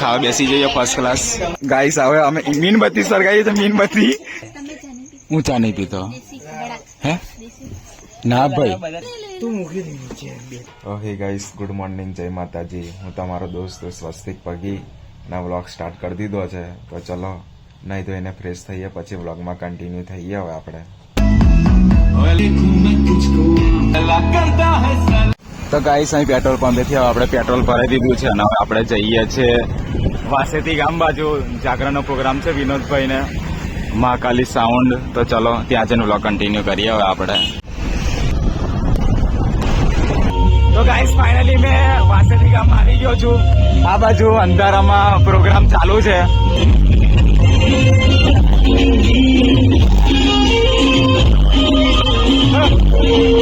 ખાવા બેસી જઈએ ફર્સ્ટ ક્લાસ ગાઈસ હવે અમે મીનબત્તી સળગાવીએ તો મીનબત્તી હું ચા નહીં પીતો? હે? ના ભાઈ. ઓકે ગાઈસ ગુડ મોર્નિંગ જય માતાજી. હું તમારો દોસ્ત સ્વસ્તિક પગી. ના વ્લોગ સ્ટાર્ટ કરી દીધો છે. તો ચલો નહીં તો એને ફ્રેશ થઈએ પછી વ્લોગમાં કન્ટિન્યુ થઈએ હવે આપણે. તો ગાઈસ અહીં પેટ્રોલ પંપેથી હવે આપણે પેટ્રોલ ભરાઈ દીધું છે અને આપણે જઈએ છીએ વાસેથી ગામ બાજુ જાગરણનો પ્રોગ્રામ છે વિનોદભાઈને. મહાકાલી સાઉન્ડ તો ચલો, ત્યાં જઈને વ્લોગ કન્ટિન્યુ કરીએ હવે આપણે. તો ગાઈસ ફાઇનલી મેં વાસેથી ગામ આવી ગયો છું. આ બાજુ અંધારામાં પ્રોગ્રામ ચાલુ છે. તો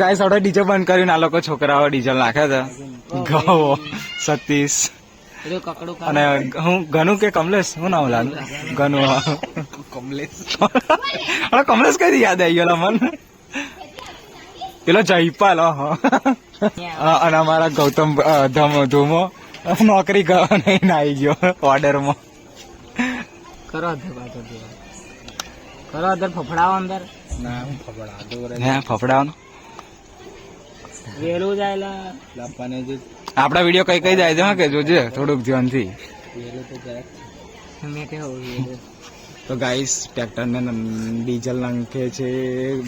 ગાઈસ આપણે ડીજે બંધ કરીને આ લોકો છોકરાઓ ડીઝલ નાખે છે. ગવો સતીશ. અને હું ગનુ કે કમલેશ? હું નામ લાગ ગનુ. કમલેશ. હવે કમલેશ કઈ યાદ આવી ગયો મન? પેલો જયપાલ અને અમારા ગૌતમ ધમ- ધૂમો. નોકરી કરવા નહીં આવી ગયો ઓર્ડરમાં. કરો અધર કરો અધર ફફડાવો અંદર. હે ફફડાવાનું. વેલું જાય આપડા વીડિયો કઈ કઈ જાય છે હા કે જોજે થોડુંક ધ્યાનથી. મેં તો ગાઈસ ટ્રેક્ટર ને ડીઝલ નાખે છે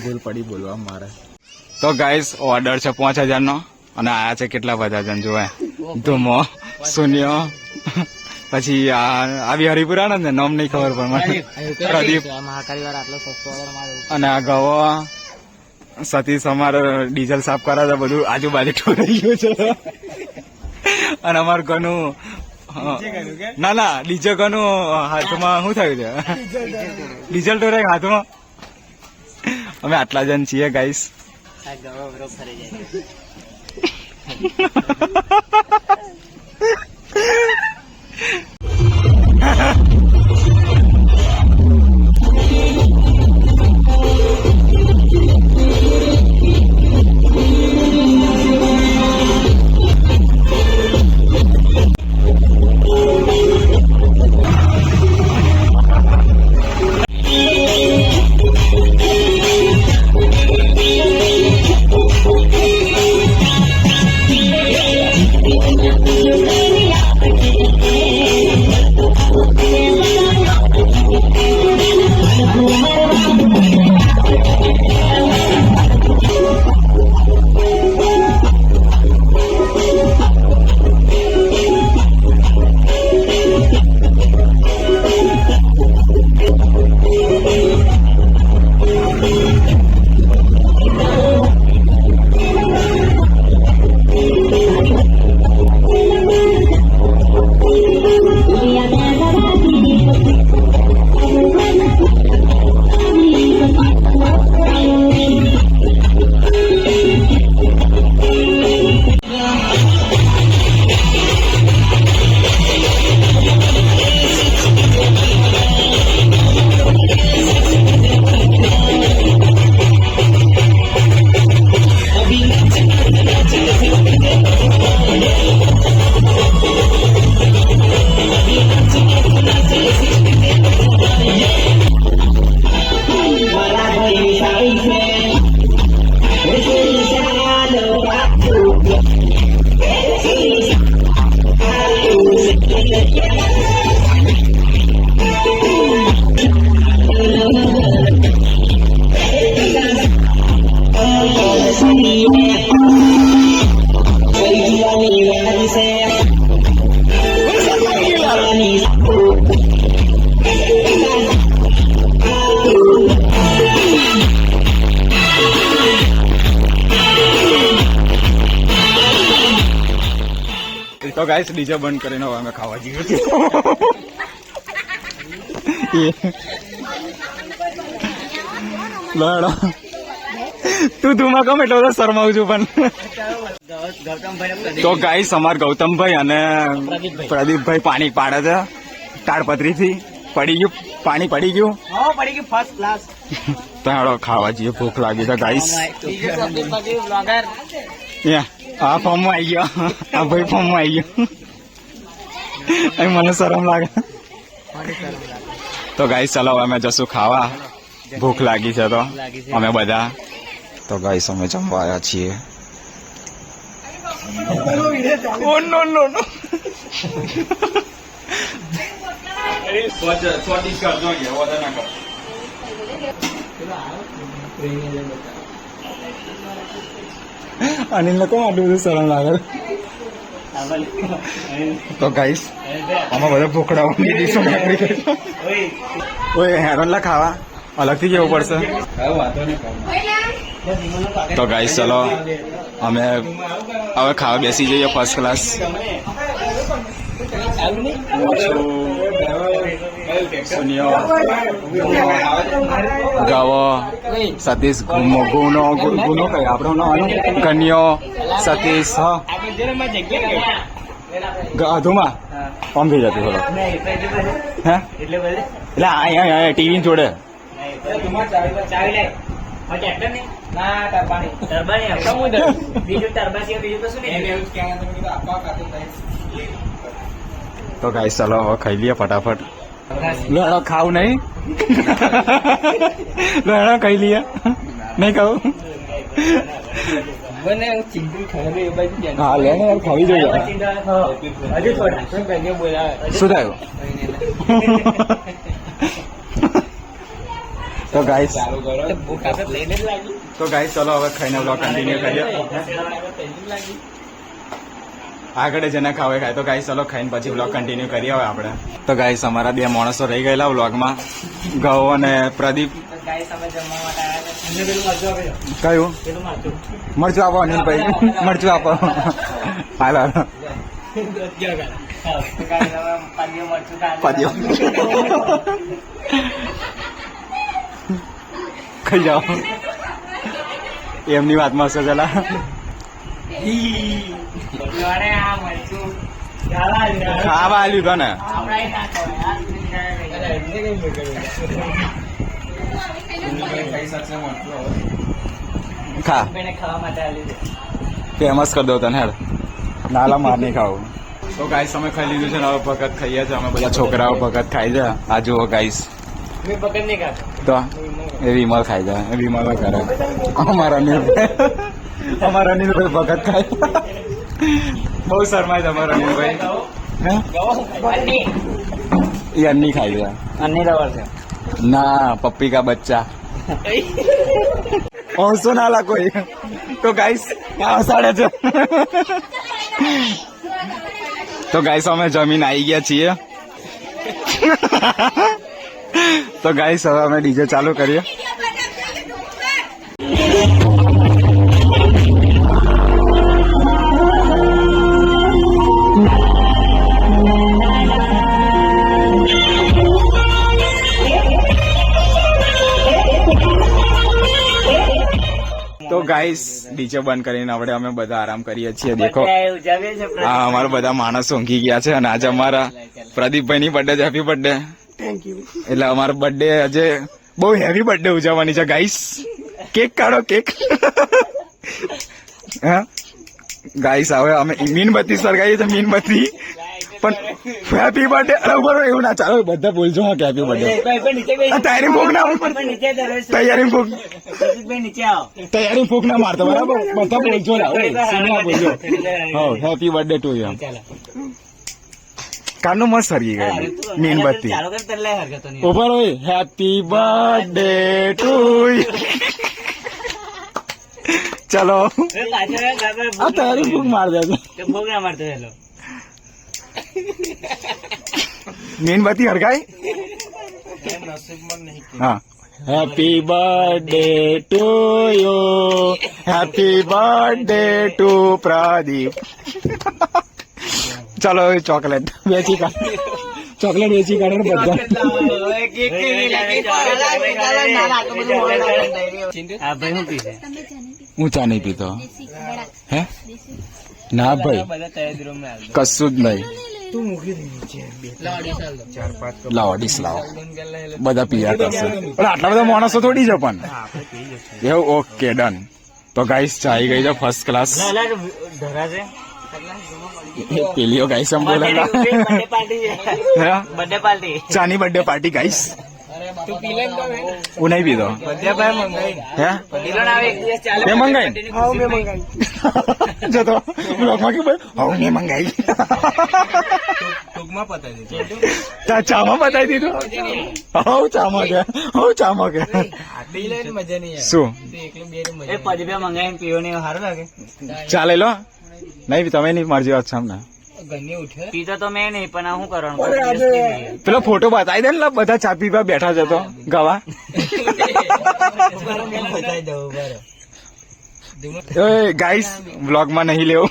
ભૂલ પડી બોલવા મારે. તો ગાઈસ ઓર્ડર છે પાંચ હજાર નો અને આયા છે કેટલા બધા જણ જોવા. ધૂમો શૂન્ય. પછી આવી હરિપુરા ને નામ નહીં ખબર પણ મને. પ્રદીપ. મહાકાળી વાર આટલો સસ્તો ઓર્ડર મારો. અને આ ગવો. સતીશ અમારે ડીઝલ સાફ કરાવે છે બધું આજુબાજુ ઠોરાઈ ગયું છે. અને અમારું ઘરનું ના ના ડીજે ઘરનું હાથમાં શું થયું છે? ડીઝલ ઠોરાય હાથમાં. અમે આટલા જણ છીએ ગાઈસ ફરી જાય ગાઈસ ડીજે બંધ કરીને હવે અમે ખાવા જઈએ લડો. તું માં કમ એટલો શરમાવું છું પણ. તો ગાઈસ અમાર ગૌતમભાઈ અને પ્રદીપભાઈ. પાણી પાડે છે. તાડપત્રી થી પડી ગયું. પાણી પડી ગયું. પડી ગયું ફર્સ્ટ ક્લાસ તો ખાવા જઈએ. ભૂખ લાગી છે ગાઈસ. બ્લોગર આ ફોર્મ આવી ગયો. આ ભાઈ ફોર્મ આવી ગયો. મને શરમ લાગે. તો ગાઈ ચાલો અમે જશું ખાવા. ભૂખ લાગી છે તો. અમે બધા. તો ગાઈ અમે જમવા આવ્યા છીએ. ઓ નો નો નો અનિલ ને કોણ આટલું બધું શરમ લાગે તો ગાઈસ આમાં બધા ભૂખડા ઊંઘી દઈશું ઓય હેરનલા ખાવા અલગથી જવું પડશે તો ગાઈસ ચલો અમે હવે ખાવા બેસી જઈએ ફર્સ્ટ ક્લાસ ગાવો. સતીશ ગુનો ગુનો કઈ આપણો નામ કન્યો, સતીશ અધુમાં? થઈ જતું થોડો હે? એટલે અહીંયા ટીવી જોડે. તો ગાઈસ ચાલો ખાઈ લઈએ ફટાફટ. લડો ખાવું નહીં લડો ખાઈ લઈએ નહીં ખાવું મને ચિંતુ ખબર એ બાજુ જાય હા લે ને યાર ખાવી જોઈએ હજુ થોડા શું કહીએ બોલાવે શું થયું તો ગાઈસ ભૂખ આપણે લઈને જ લાગી તો ગાઈસ ચલો હવે ખાઈને બ્લોગ કન્ટિન્યુ કરીએ આગળ જેને ખાવે ખાય. તો ગાઈસ ચલો ખાઈને પછી બ્લોગ કન્ટિન્યુ કરીએ હવે આપણે. તો ગાઈસ અમારા બે માણસો રહી ગયેલા બ્લોગમાં ગૌ અને પ્રદીપ. મરચું આપી કયું? મરચું. આપો અનિલભાઈ મરચું આપો. હાલ હાલ. ખાઈ જાઓ. એમની વાતમાં હશે પેલા. ખાવા આલ્યું તને ખા ફેમસ કરી દો તને, હેડ. નાલા માર નહીં ખાવું. તો ગાઈસ અમે ખાઈ લીધું છે ને, હવે ભગત ખાઈએ છે અમે બધા છોકરાઓ ભગત ખાઈ છે આ જુઓ ગાઈસ તો એ વિમલ ખાઈ જાય એ વિમલ કરે અમારા અનિલ અમારા અનિલભાઈ ભગત ખાય બહુ શરમાય તમારા અનિલભાઈ. એ અન્ની ખાઈ જાય અન્ની રબર છે. ના પપ્પી કા બચ્ચા. પહોંચો ના લા કોઈ. તો ગાઈસ આ સાડે છે. તો ગાઈસ અમે જમીન આવી ગયા છીએ. તો ગાઈસ હવે અમે ડીજે ચાલુ કરીએ. તો ગાઈસ ડીજે બંધ કરીને આપણે અમે બધા આરામ કરીએ છીએ. દેખો. હા અમારા બધા માણસો ઊંઘી ગયા છે અને આજે અમારા પ્રદીપભાઈ ની બર્થડે છે. હેપી બર્થડે એટલે અમારો બર્થડે આજે બહુ હેવી બર્થડે ઉજવવાની છે ગાઈસ કેક કાઢો કેક હા? ગાઈસ હવે અમે મીનબત્તી સળગાવીએ છીએ મીનબત્તી. પણ હેપી બર્થડે અરે એવું ના ચાલો. બધા બોલજો હા કે હેપી બર્થડે તૈયારી ફૂક ના તૈયારી ફૂક નીચે આવો. તૈયારી ફૂક ના મારતો બરાબર? બધા બોલજો ના બોલજો. હા હેપી બર્થડે ટુ યુ કાનું મસ્ત સરી ગયું મીનબત્તી ઊભા હોય હેપી બર્થડે ટુ ચલો. આ તૈયારી ફૂક માર દેજો. ના મારતો હેલો મીનબત્તી હરગાય હા. Happy birthday to you happy birthday to Pradeep ચાલો હવે ચોકલેટ. વેચી કાઢ. ચોકલેટ વેચી કાઢો ને બધા. હા ભાઈ હું પીશે હું ચા નહીં પીતો. હે? ના ભાઈ. કશું જ નહીં. લાવો ડીશ લાવો બધા પીયા કરશે પણ આટલા બધા માણસો થોડી છે પણ. એવું ઓકે ડન. તો ગાઈસ ચાઈ ગઈ છે ફર્સ્ટ ક્લાસ ધરાશે પેલીઓ ગાઈસ એમ બોલે ચાની બર્થડે પાર્ટી ગાઈસ તું પી લે હું નહીં પીધો હે? પીલો ના આવે એક દિવસ ચાલે મેં મંગાઈ હા તો બ્લોગમાં કે ભાઈ હવે મેં મંગાઈ ટૂંકમાં પતાવી દીધું. તા ચામાં બતાવી દીધું? હવ ચામાં કે હવ ચામાં કે શું? એકલું બે મજા એ પછી બે મંગાઈને પીવો ને સારું લાગે. ચાલે લો. નહીં તમે નહીં મારજી વાત સામના ઘરની પીતો તો મેં નહીં પણ આ શું કરવાનું? પેલો ફોટો બતાવી દે ને બધા ચા પીવા બેઠા જતો ગવા. બતાવી દઉં બરાબર ગાઈસ વ્લોગમાં નહીં લેવું.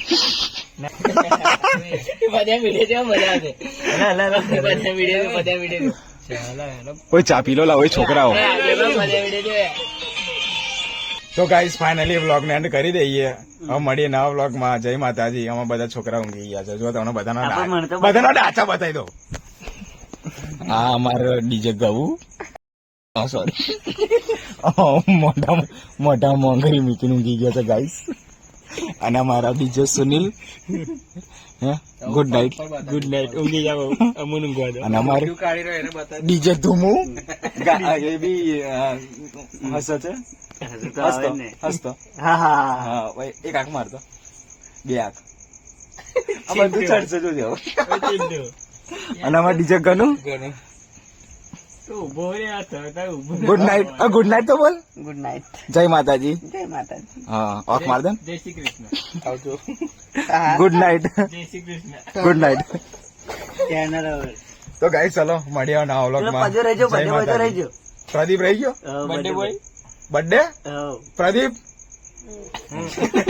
કોઈ વીડિયો મજા આવશે બધા વીડિયો બધા વીડિયો ચાલો હેલો. ઓય ચા પી લો લા છોકરાઓ. તો ગાઈસ ફાઇનલી વ્લોગ ને એન્ડ કરી દઈએ. હવે મળીએ નવા વ્લોગમાં જય માતાજી. અમે બધા છોકરા ઊંઘી ગયા છે. જો તમને બધાના બધાના ડાચા બતાવી દો. આ અમારો ડીજે ગવું સોરી મોઢા મોટા મોંઘરી મૂકીને ઊંઘી ગયો છે ગાઈસ અને મારા બીજો સુનિલ. હે? ગુડ નાઇટ ગુડ નાઇટ ઊંઘી જાવ અમુન ઊંઘવા દો. અને અમારે બીજો રહ્યો એને બતાવી ડીજે ધુમુ. ગા- એ બી હસો છે? હસતો? હસતો? હા હા હા. એક આંખ મારતો. બે આંખ. આ બધું ચડશે જોજો અને અમારે ડીજે ગનું? ઊભો ગુડ નાઇટ ગુડ નાઇટ તો બોલ. ગુડ નાઇટ જય માતાજી. જય માતાજી. હા ઓફ માર દે જય શ્રી કૃષ્ણ. આવજો. Good night Jai Shri Krishna. Good night channel તો ગાઈસ ચલો મળીએ પજો રહેજો બધે બધે રહેજો. પ્રદીપ રહી ગયો? Birthday boy birthday Pradeep?